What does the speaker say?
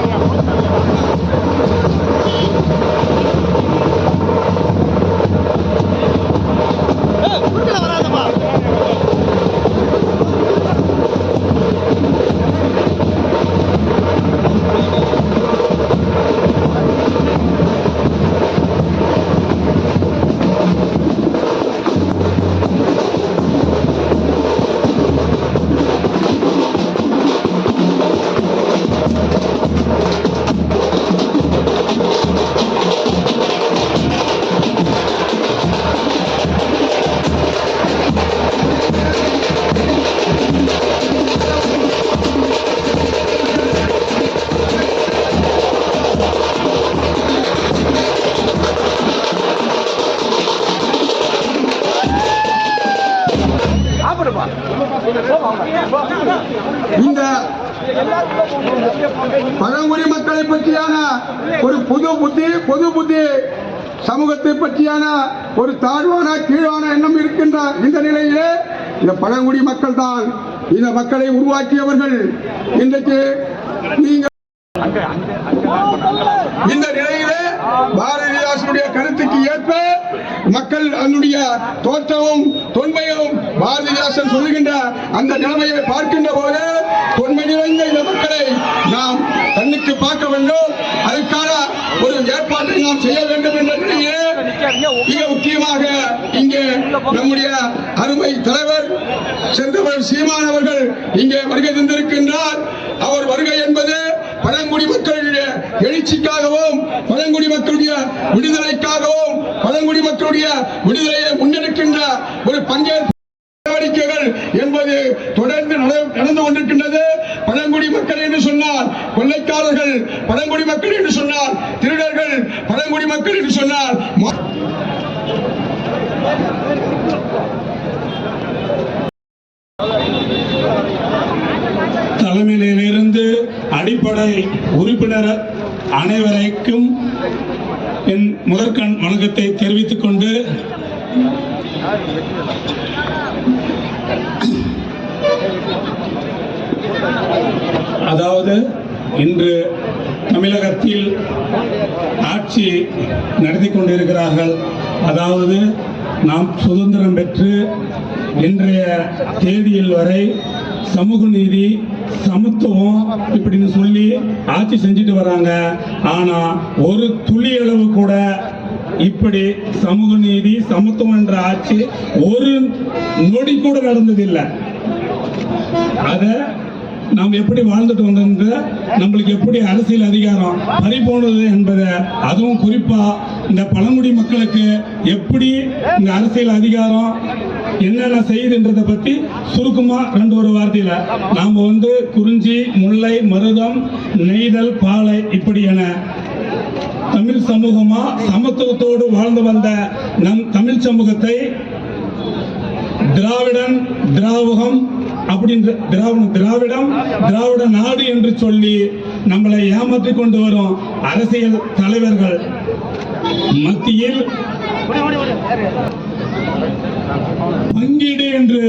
Gracias. இந்த பழங்குடி மக்களை பற்றியான ஒரு புது புத்தி பொது புத்தி சமூகத்தை பற்றியான ஒரு தாழ்வான கீழான எண்ணம் இருக்கின்ற இந்த நிலையிலே இந்த பழங்குடி மக்கள் தான் இந்த மக்களை உருவாக்கியவர்கள். இன்றைக்கு நீங்க இந்த நிலையிலே பாரதிதாசனுடைய கருத்துக்கு ஏற்ப தன்னுடைய தோற்றமும் தொன்மையும் பாரதிதாசன் சொல்லுகின்ற அந்த நிலைமையை பார்க்கின்ற போது தொன்மை நிறைந்த இந்த மக்களை நாம் கண்ணுக்கு பார்க்க வேண்டும். அதற்கான ஒரு ஏற்பாட்டை நாம் செய்ய வேண்டும் என்ற நிலையிலே மிக முக்கியமாக இங்கே நம்முடைய அருமை தலைவர் செந்தவர் சீமான் அவர்கள் இங்கே வருகை தந்திருக்கின்றார். அவர் வருகை என்பது பழங்குடி மக்களுடைய எழுச்சிக்காகவும் பழங்குடி மக்களுடைய விடுதலைக்காகவும் பழங்குடி மக்களுடைய விடுதலையை முன்னெடுக்கின்ற ஒரு பங்கேற்பு நடவடிக்கைகள் என்பது தொடர்ந்து நட- நடந்து கொண்டிருக்கின்றது. பழங்குடி மக்கள் என்று சொன்னால் கொள்ளைக்காரர்கள் பழங்குடி மக்கள் என்று சொன்னால் திருடர்கள் பழங்குடி மக்கள் என்று சொன்னால் தலைமையிலிருந்து அடிப்படை உறுப்பினர் அனைவரைக்கும் என் முதற்கண் வணக்கத்தை தெரிவித்துக் கொண்டு அதாவது இன்று தமிழகத்தில் ஆட்சி நடத்தி கொண்டிருக்கிறார்கள். அதாவது நாம் சுதந்திரம் பெற்று இன்றைய தேதியில் வரை சமூக நீதி சமத்துவம் இப்படின்னு சொல்லி ஆட்சி செஞ்சுட்டு வராங்க. ஆனால் ஒரு துளி அளவு கூட இப்படி சமூக நீதி சமத்துவம் என்ற ஆட்சி ஒரு நொடி கூட நடந்ததில்லை. அதை நாம் எப்படி வாழ்ந்துட்டு வந்தோன்ற நம்மளுக்கு எப்படி அரசியல் அதிகாரம் பறி போனது என்பதை அதுவும் குறிப்பா இந்த பழங்குடி மக்களுக்கு எப்படி இந்த அரசியல் அதிகாரம் என்னென்ன செய்யுதுன்றதை பத்தி சுருக்கமா ரெண்டு ஒரு வார்த்தையில. நாம வந்து குறிஞ்சி முல்லை மருதம் நெய்தல் பாலை இப்படி என தமிழ் சமூகமா சமத்துவத்தோடு வாழ்ந்து வந்த நம் தமிழ் சமூகத்தை திராவிடன் திராவகம் அப்படின்ற திராவிடம் திராவிடம் திராவிட நாடு என்று சொல்லி நம்மளை ஏமாற்றிக் கொண்டு வரும் அரசியல் தலைவர்கள் மத்தியில் பங்கீடு என்று